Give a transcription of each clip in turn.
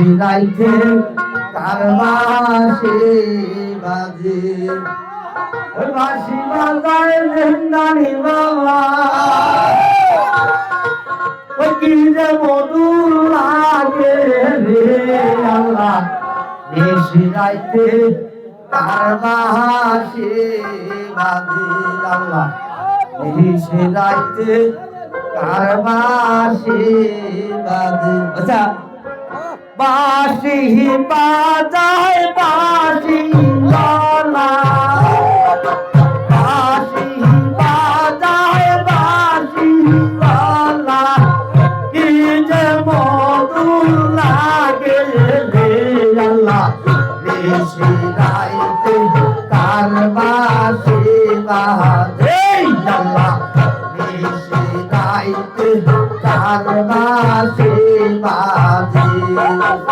শিলাইতে তার বাসে বাজে। ওই বাসি বাজায় ভেন্দানি বাবা। ওই কি যে মধুর লাগে রে আল্লাহ। শিলাইতে তার বাসে বাজে আল্লাহ। শিলাইতে কার বাসে বাজে। আচ্ছা বাসি বাজায় বাসি গলা বাসি বাজায় বাসি গলা কি যে মধু লাগে রে আল্লাহ। বেশি রাইতে কার বাসি বাজে আল্লাহ। বেশি রাইতে কার বাসি বাজে। Ela vai.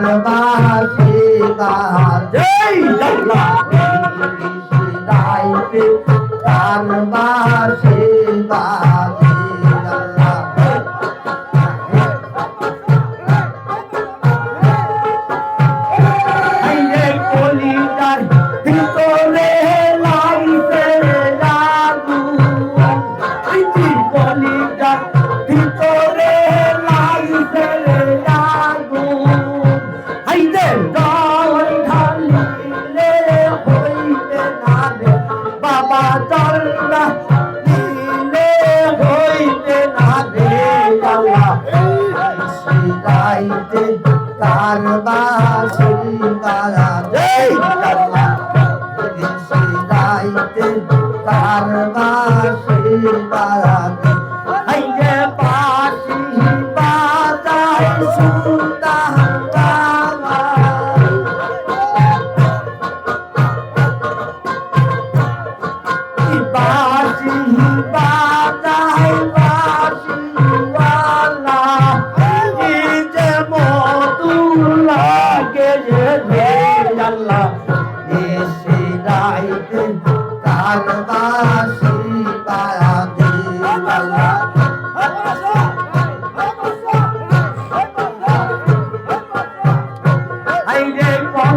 ভালোবাসি তার। জয় আল্লাহ বাবা সুন্দর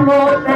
Oh.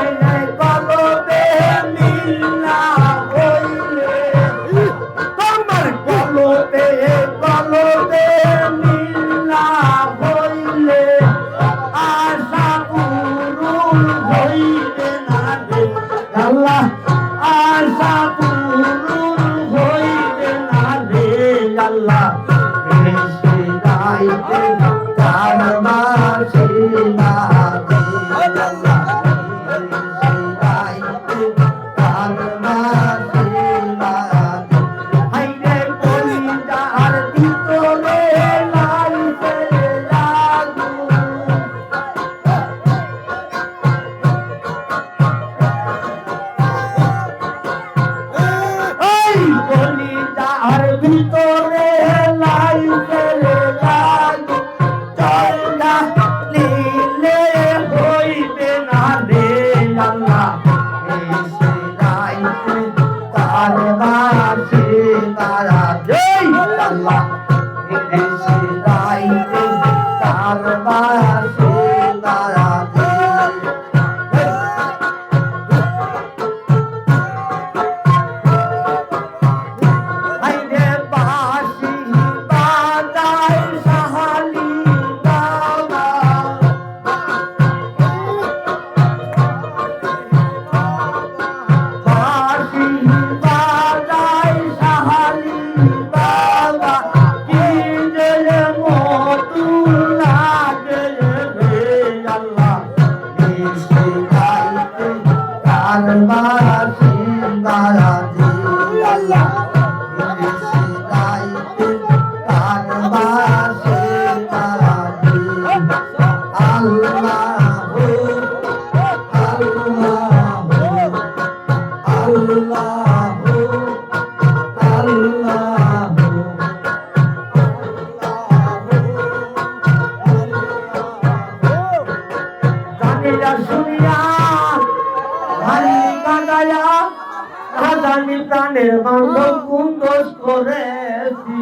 আমি প্রাণের বান্ধব কোন দোষ করেছি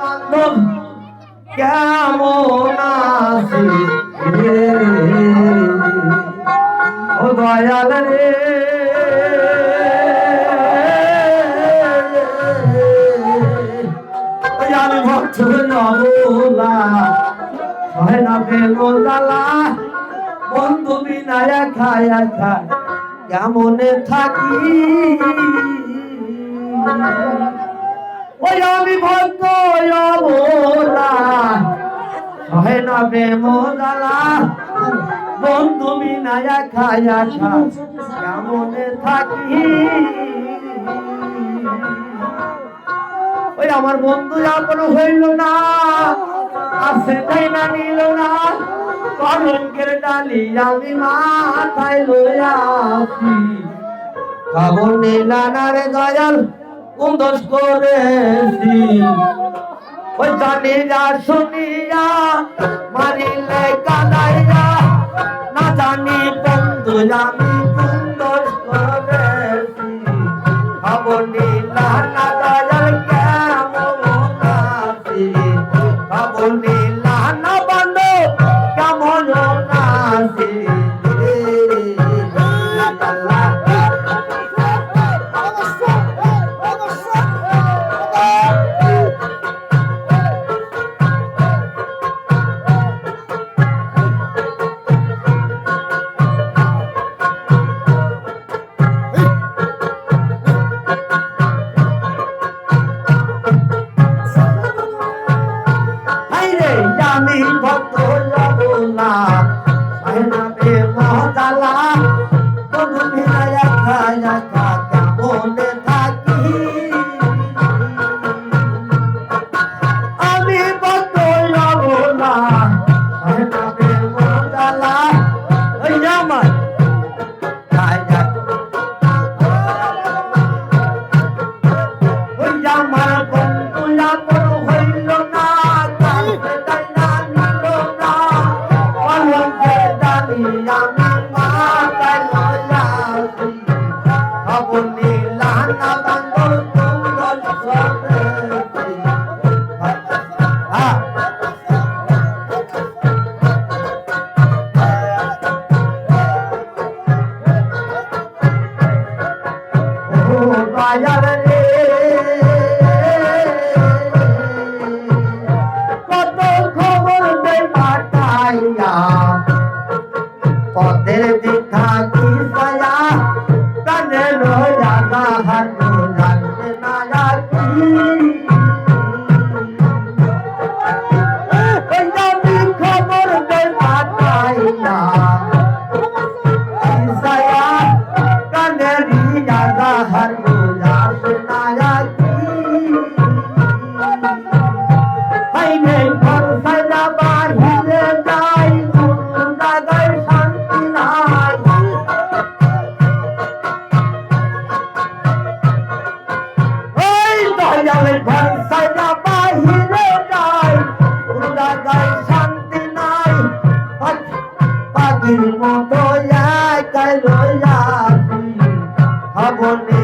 বান্ধব কেমন আছি ও দয়াল রে। আমি ভক্ত নবলা, হয় না প্রেম জ্বালা বন্ধু বিনায়া খায়া খা কেমনে থাকি? ওই বন্ধু থাকি? ওই আমার বন্ধু আপন হইল না আছে তাই না নিল না। কলঙ্কের ডালি আমি মাথায় লইয়াছি খবর নিলা না রে দয়াল কোন দোষ করেছি। ওই জানি যা শুনিয়া মারিলে কাদাইয়া না জানি বন্ধু আমি ডালি পাখির মতো একাই রইয়াছি খবর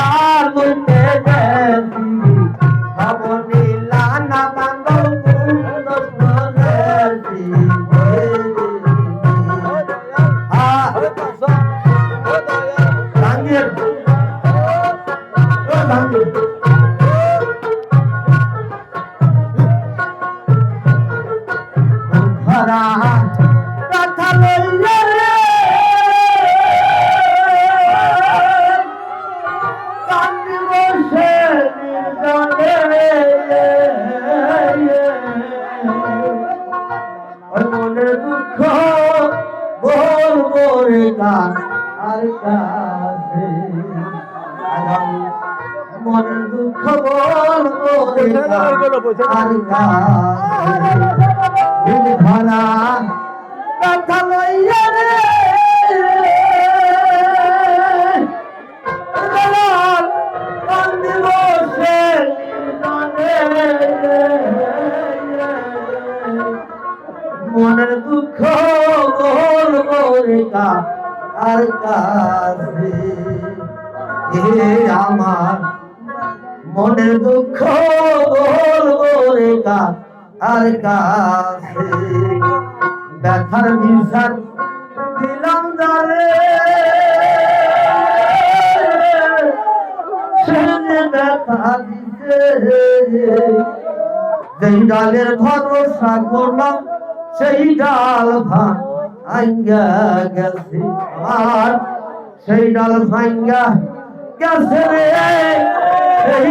কথা মনের দুঃখ বলব রে কান আর কাছে? আগামী দুঃখ বলব রে কান আর কাছে? কথা লইয়া রে। মনের দুঃখ গোল গোরিকা আর কাছে? হে আমার মনের দুঃখ গোল গোরিকা আর কাছে ব্যথার বিষাদ দিলাম দারে সে যে ব্যথা দিতে যেই ডালের ভরসা করলাম সেই ডাল ভাঙ্গা গেছে আর সেই ডাল ভাঙ্গা গেছে রে সেই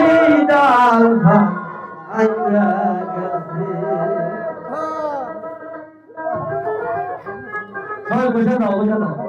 ডাল ভাঙ্গা সবাই বসে দাও বসে দাও